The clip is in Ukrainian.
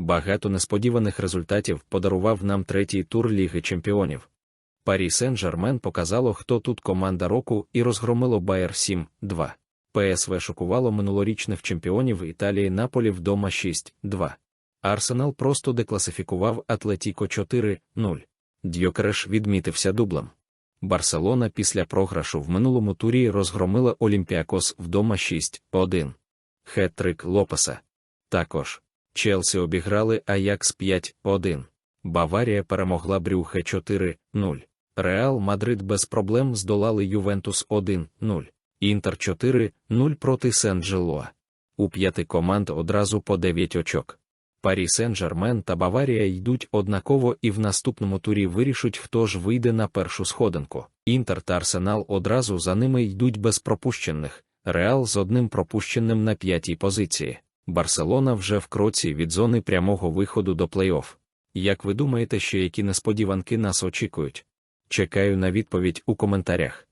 Багато несподіваних результатів подарував нам третій тур Ліги Чемпіонів. Парі Сен-Жермен показало, хто тут команда року і розгромило Байер 7-2. ПСВ шокувало минулорічних чемпіонів Італії Наполі вдома 6-2. Арсенал просто декласифікував Атлетіко 4-0. Дьокереш відмітився дублем. Барселона після програшу в минулому турі розгромила Олімпіакос вдома 6-1. Хет-трик Лопеса. Також Челсі обіграли Аякс 5-1. Баварія перемогла Брюхе 4-0. Реал Мадрид без проблем здолали Ювентус 1-0. Інтер 4-0 проти Сен-Джелоа. У п'яти команд одразу по 9 очок. Парі Сен-Жермен та Баварія йдуть однаково і в наступному турі вирішуть, хто ж вийде на першу сходинку. Інтер та Арсенал одразу за ними йдуть без пропущених, Реал з одним пропущеним на п'ятій позиції. Барселона вже в кроці від зони прямого виходу до плей-офф. Як ви думаєте, що які несподіванки нас очікують? Чекаю на відповідь у коментарях.